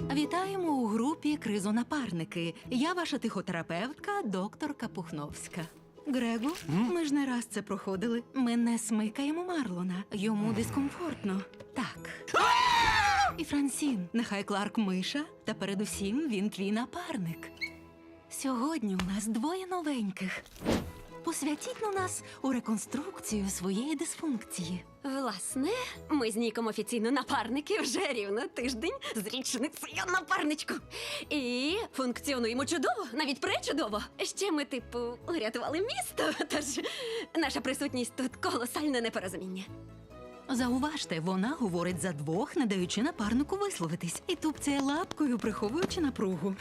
Вітаємо у групі Кризонапарники. Я ваша тихотерапевтка, докторка Пухновська. Грегу, ми ж не раз це проходили. Ми не смикаємо Марлона. Йому дискомфортно. Так. І Франсін, нехай Кларк миша, та передусім він твій напарник. Сьогодні у нас двоє новеньких. Посвятіть на нас у реконструкцію своєї дисфункції. Власне, ми з Ніком офіційно напарники вже рівно тиждень з річницею напарничку. І функціонуємо чудово, навіть пречудово. Ще ми, типу, урятували місто, тож наша присутність тут колосальне непорозуміння. Зауважте, вона говорить за двох, не даючи напарнику висловитись, і тупцяє лапкою, приховуючи напругу.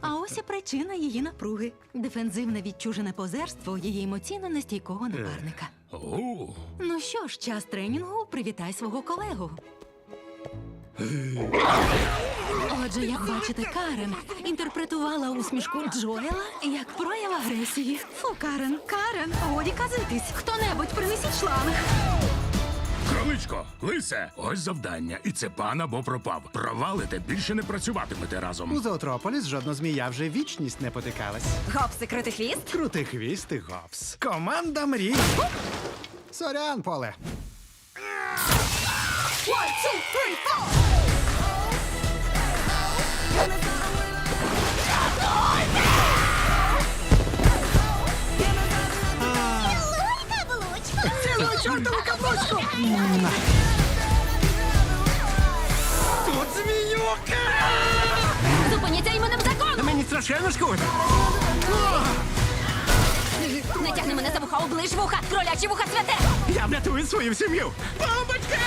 А ось і причина її напруги: дефензивне відчужене позерство її емоційно нестійкого напарника. Ну що ж, час тренінгу, привітай свого колегу. Отже, як бачите, Карен інтерпретувала усмішку Джоела як прояв агресії. Фу, Карен, Карен, годі казитись. Хто-небудь принесіть шланг. Лисе, ось завдання. І це пан або пропав. Провалите, більше не працюватимете разом. У. Зоотрополіс жодна змія вже вічність не потикалась. Гопси, крутий хвіст. Крутий хвіст і гопс. Команда мрій. Сорян, поле. Цілу чортову каблучку! Страшенно шкода. Не тягни мене за вуха, оближ вуха, кролячі вуха святе! Я врятую свою сім'ю. Бомбочка!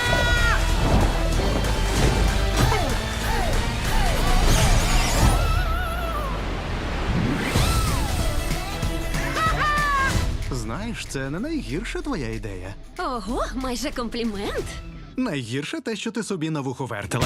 Знаєш, це не найгірша твоя ідея. Ого, майже комплімент. Найгірше те, що ти собі на вухо вертила.